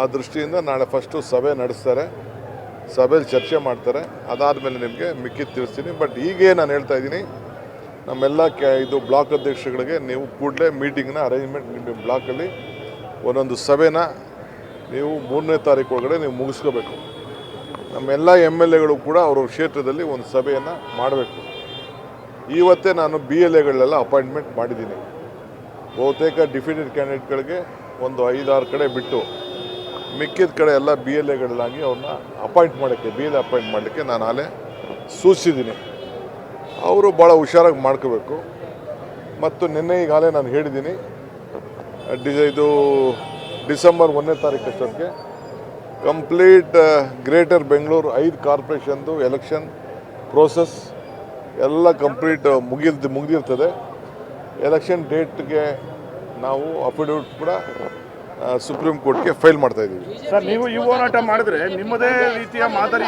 ಆ ದೃಷ್ಟಿಯಿಂದ ನಾಳೆ ಫಸ್ಟು ಸಭೆ ನಡೆಸ್ತಾರೆ. ಸಭೆಯಲ್ಲಿ ಚರ್ಚೆ ಮಾಡ್ತಾರೆ. ಅದಾದಮೇಲೆ ನಿಮಗೆ ಮಿಕ್ಕಿದ್ದು ತಿಳಿಸ್ತೀನಿ. ಬಟ್ ಈಗೇ ನಾನು ಹೇಳ್ತಾ ಇದ್ದೀನಿ, ನಮ್ಮೆಲ್ಲ ಕ್ಯಾ ಇದು ಬ್ಲಾಕ್ ಅಧ್ಯಕ್ಷಗಳಿಗೆ ನೀವು ಕೂಡಲೇ ಮೀಟಿಂಗ್ನ ಅರೇಂಜ್ಮೆಂಟ್ ನಿಮ್ಮ ಬ್ಲಾಕಲ್ಲಿ ಒಂದೊಂದು ಸಭೆನ ನೀವು ಮೂರನೇ ತಾರೀಕು ಒಳಗಡೆ ನೀವು ಮುಗಿಸ್ಕೋಬೇಕು. ನಮ್ಮೆಲ್ಲ ಎಂ ಎಲ್ ಎಗಳು ಕೂಡ ಅವರ ಕ್ಷೇತ್ರದಲ್ಲಿ ಒಂದು ಸಭೆಯನ್ನು ಮಾಡಬೇಕು. ಇವತ್ತೇ ನಾನು ಬಿ ಎಲ್ ಎಗಳೆಲ್ಲ ಅಪಾಯಿಂಟ್ಮೆಂಟ್ ಮಾಡಿದ್ದೀನಿ. ಬಹುತೇಕ ಡಿಫಿಟೆಡ್ ಕ್ಯಾಂಡಿಡೇಟ್ಗಳಿಗೆ ಒಂದು ಐದಾರು ಕಡೆ ಬಿಟ್ಟು ಮಿಕ್ಕಿದ ಕಡೆ ಎಲ್ಲ ಬಿ ಎಲ್ ಎಗಳಾಗಿ ಅವ್ರನ್ನ ಅಪಾಯಿಂಟ್ ಮಾಡೋಕ್ಕೆ ಬಿ ಎಲ್ ಅಪಾಯಿಂಟ್ ಮಾಡಲಿಕ್ಕೆ ನಾನು ಆಲೇ ಸೂಚಿಸಿದ್ದೀನಿ. ಅವರು ಭಾಳ ಹುಷಾರಾಗಿ ಮಾಡ್ಕೋಬೇಕು. ಮತ್ತು ನಿನ್ನೆ ಈಗಾಗಲೇ ನಾನು ಹೇಳಿದ್ದೀನಿ ಡಿ ಇದು ಡಿಸೆಂಬರ್ ಒಂದನೇ ತಾರೀಕು ಅಷ್ಟೊತ್ತಿಗೆ ಕಂಪ್ಲೀಟ್ ಗ್ರೇಟರ್ ಬೆಂಗಳೂರು ಐದು ಕಾರ್ಪೊರೇಷನ್ದು ಎಲೆಕ್ಷನ್ ಪ್ರೋಸೆಸ್ ಎಲ್ಲ ಕಂಪ್ಲೀಟ್ ಮುಗಿದ ಮುಗಿದಿರ್ತದೆ. ಎಲೆಕ್ಷನ್ ಡೇಟ್ಗೆ ನಾವು ಅಫಿಡವಿಟ್ ಕೂಡ ಸುಪ್ರೀಂ ಕೋರ್ಟ್ಗೆ ಫೈಲ್ ಮಾಡ್ತಾ ಇದ್ದೀವಿ. ಸರ್ ನೀವು ಈ ಹೋರಾಟ ಮಾಡಿದ್ರೆ ನಿಮ್ಮದೇ ರೀತಿಯ ಮಾದರಿಯ